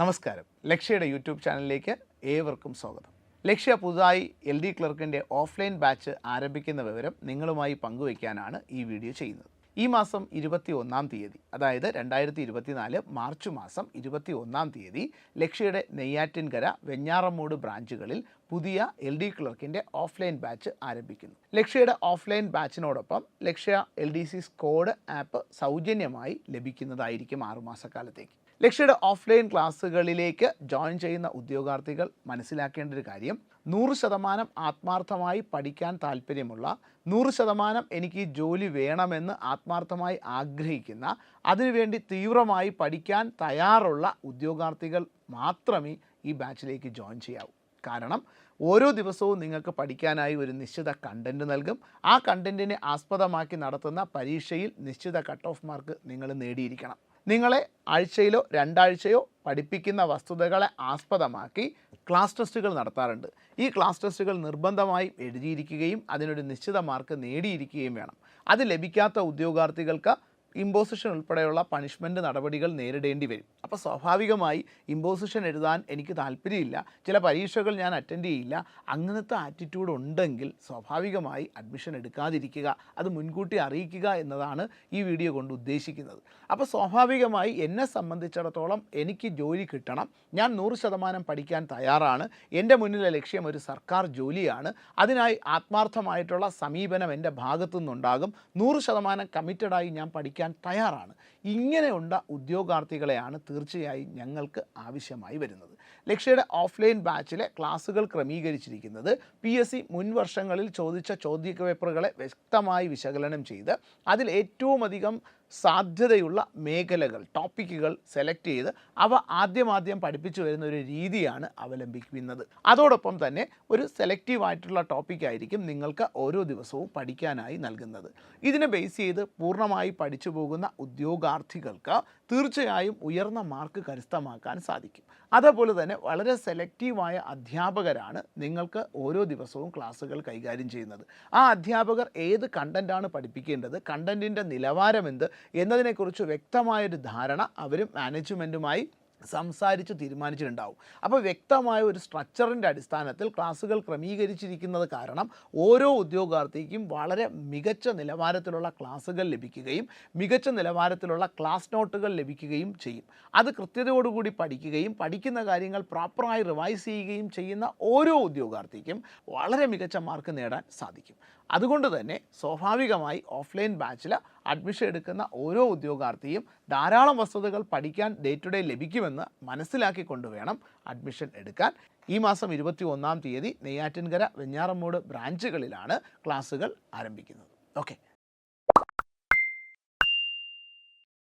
നമസ്കാരം. ലക്ഷ്യയുടെ യൂട്യൂബ് ചാനലിലേക്ക് ഏവർക്കും സ്വാഗതം. ലക്ഷ്യ പുതുതായി എൽ ഡി ക്ലർക്കിന്റെ ഓഫ്ലൈൻ ബാച്ച് ആരംഭിക്കുന്ന വിവരം നിങ്ങളുമായി പങ്കുവയ്ക്കാനാണ് ഈ വീഡിയോ ചെയ്യുന്നത്. ഈ മാസം ഇരുപത്തി ഒന്നാം തീയതി അതായത് രണ്ടായിരത്തി ഇരുപത്തിനാല് മാർച്ച് മാസം ഇരുപത്തി ഒന്നാം തീയതി ലക്ഷ്യയുടെ നെയ്യാറ്റിൻകര വെഞ്ഞാറമൂട് ബ്രാഞ്ചുകളിൽ പുതിയ എൽ ഡി ക്ലർക്കിന്റെ ഓഫ്ലൈൻ ബാച്ച് ആരംഭിക്കുന്നു. ലക്ഷ്യയുടെ offline ബാച്ചിനോടൊപ്പം Lakshya L D C squad app സൗജന്യമായി ലഭിക്കുന്നതായിരിക്കും ആറുമാസക്കാലത്തേക്ക്. ലക്ഷ്യയുടെ ഓഫ്ലൈൻ ക്ലാസ്സുകളിലേക്ക് ജോയിൻ ചെയ്യുന്ന ഉദ്യോഗാർത്ഥികൾ മനസ്സിലാക്കേണ്ട ഒരു കാര്യം നൂറ് ശതമാനം ആത്മാർത്ഥമായി പഠിക്കാൻ താല്പര്യമുള്ള നൂറ് ശതമാനം എനിക്ക് ജോലി വേണമെന്ന് ആത്മാർത്ഥമായി ആഗ്രഹിക്കുന്ന അതിനുവേണ്ടി തീവ്രമായി പഠിക്കാൻ തയ്യാറുള്ള ഉദ്യോഗാർത്ഥികൾ മാത്രമേ ഈ ബാച്ചിലേക്ക് ജോയിൻ ചെയ്യാവൂ. കാരണം ഓരോ ദിവസവും നിങ്ങൾക്ക് പഠിക്കാനായി ഒരു നിശ്ചിത കണ്ടന്റ് നൽകും. ആ കണ്ടന്റിനെ ആസ്പദമാക്കി നടത്തുന്ന പരീക്ഷയിൽ നിശ്ചിത കട്ട് ഓഫ് മാർക്ക് നിങ്ങൾ നേടിയിരിക്കണം. നിങ്ങളെ ആഴ്ചയിലോ രണ്ടാഴ്ചയോ പഠിപ്പിക്കുന്ന വസ്തുതകളെ ആസ്പദമാക്കി ക്ലാസ് ടെസ്റ്റുകൾ നടത്താറുണ്ട്. ഈ ക്ലാസ് ടെസ്റ്റുകൾ നിർബന്ധമായും എഴുതിയിരിക്കുകയും അതിനൊരു നിശ്ചിത മാർക്ക് നേടിയിരിക്കുകയും വേണം. അത് ലഭിക്കാത്ത ഉദ്യോഗാർത്ഥികൾക്ക് ഇമ്പോസിഷൻ ഉൾപ്പെടെയുള്ള പണിഷ്മെന്റ് നടപടികൾ നേരിടേണ്ടി വരും. അപ്പോൾ സ്വാഭാവികമായി ഇമ്പോസിഷൻ എഴുതാൻ എനിക്ക് താല്പര്യമില്ല. ചില പരീക്ഷകൾ ഞാൻ അറ്റൻഡ് ചെയ്യില്ല. അങ്ങനത്തെ ആറ്റിറ്റ്യൂഡ് ഉണ്ടെങ്കിൽ സ്വാഭാവികമായി അഡ്മിഷൻ എടുക്കാതിരിക്കുക അത് മുൻകൂട്ടി അറിയിക്കുക എന്നതാണ് ഈ വീഡിയോ കൊണ്ട് ഉദ്ദേശിക്കുന്നത്. അപ്പോൾ സ്വാഭാവികമായി എന്നെ സംബന്ധിച്ചിടത്തോളം എനിക്ക് ജോലി കിട്ടണം. ഞാൻ നൂറ് ശതമാനം പഠിക്കാൻ തയ്യാറാണ്. എന്റെ മുന്നിലെ ലക്ഷ്യം ഒരു സർക്കാർ ജോലിയാണ്. അതിനായി ആത്മാർത്ഥമായിട്ടുള്ള സമീപനം എന്റെ ഭാഗത്തു നിന്നുണ്ടാകും നൂറ് ശതമാനം കമ്മിറ്റഡായി ഞാൻ പഠിക്കാൻ തയ്യാറാണ്. ഇങ്ങനെയുള്ള ഉദ്യോഗാർത്ഥികളെയാണ് തീർച്ചയായും ഞങ്ങൾക്ക് ആവശ്യമായി വരുന്നത്. ലക്ഷ്യയുടെ ഓഫ്ലൈൻ ബാച്ചിലെ ക്ലാസ്സുകൾ ക്രമീകരിച്ചിരിക്കുന്നത് പി എസ് സി മുൻ വർഷങ്ങളിൽ ചോദിച്ച പേപ്പറുകളെ വ്യക്തമായി വിശകലനം ചെയ്ത് അതിൽ ഏറ്റവും അധികം സാധ്യതയുള്ള മേഖലകൾ ടോപ്പിക്കുകൾ സെലക്ട് ചെയ്ത് അവ ആദ്യമാദ്യം പഠിപ്പിച്ചു വരുന്ന ഒരു രീതിയാണ് അവലംബിക്കുന്നത്. അതോടൊപ്പം തന്നെ ഒരു സെലക്റ്റീവ് ആയിട്ടുള്ള ടോപ്പിക്കായിരിക്കും നിങ്ങൾക്ക് ഓരോ ദിവസവും പഠിക്കാനായി നൽകുന്നത്. ഇതിനെ ബേസ് ചെയ്ത് പൂർണമായി പഠിച്ചു പോകുന്ന ഉദ്യോഗാർത്ഥികൾക്ക് തീർച്ചയായും ഉയർന്ന മാർക്ക് കരസ്ഥമാക്കാൻ സാധിക്കും. അതേപോലെ തന്നെ വളരെ സെലക്റ്റീവായ അധ്യാപകരാണ് നിങ്ങൾക്ക് ഓരോ ദിവസവും ക്ലാസ്സുകൾ കൈകാര്യം ചെയ്യുന്നത്. ആ അധ്യാപകർ ഏത് കണ്ടന്റാണ് പഠിപ്പിക്കേണ്ടത് കണ്ടന്റിന്റെ നിലവാരം എന്ത് എന്നതിനെക്കുറിച്ച് വ്യക്തമായൊരു ധാരണ അവരും മാനേജ്മെന്റുമായി സംസാരിച്ച് തീരുമാനിച്ചിട്ടുണ്ടാവും. അപ്പോൾ വ്യക്തമായ ഒരു സ്ട്രക്ചറിന്റെ അടിസ്ഥാനത്തിൽ ക്ലാസ്സുകൾ ക്രമീകരിച്ചിരിക്കുന്നത് കാരണം ഓരോ ഉദ്യോഗാർത്ഥിക്കും വളരെ മികച്ച നിലവാരത്തിലുള്ള ക്ലാസ്സുകൾ ലഭിക്കുകയും മികച്ച നിലവാരത്തിലുള്ള ക്ലാസ് നോട്ടുകൾ ലഭിക്കുകയും ചെയ്യും. അത് കൃത്യതയോടുകൂടി പഠിക്കുകയും പഠിക്കുന്ന കാര്യങ്ങൾ പ്രോപ്പറായി റിവൈസ് ചെയ്യുകയും ചെയ്യുന്ന ഓരോ ഉദ്യോഗാർത്ഥിക്കും വളരെ മികച്ച മാർക്ക് നേടാൻ സാധിക്കും. അതുകൊണ്ട് തന്നെ സ്വാഭാവികമായി ഓഫ്ലൈൻ ബാച്ചിൽ അഡ്മിഷൻ എടുക്കുന്ന ഓരോ ഉദ്യോഗാർത്ഥിയും ധാരാളം വസ്തുതകൾ പഠിക്കാൻ ഡേ ടു ഡേ ലഭിക്കുമെന്ന് മനസ്സിലാക്കിക്കൊണ്ട് വേണം അഡ്മിഷൻ എടുക്കാൻ. ഈ മാസം ഇരുപത്തി ഒന്നാം തീയതി നെയ്യാറ്റിൻകര വെഞ്ഞാറമ്മൂട് ബ്രാഞ്ചുകളിലാണ് ക്ലാസ്സുകൾ ആരംഭിക്കുന്നത്. ഓക്കെ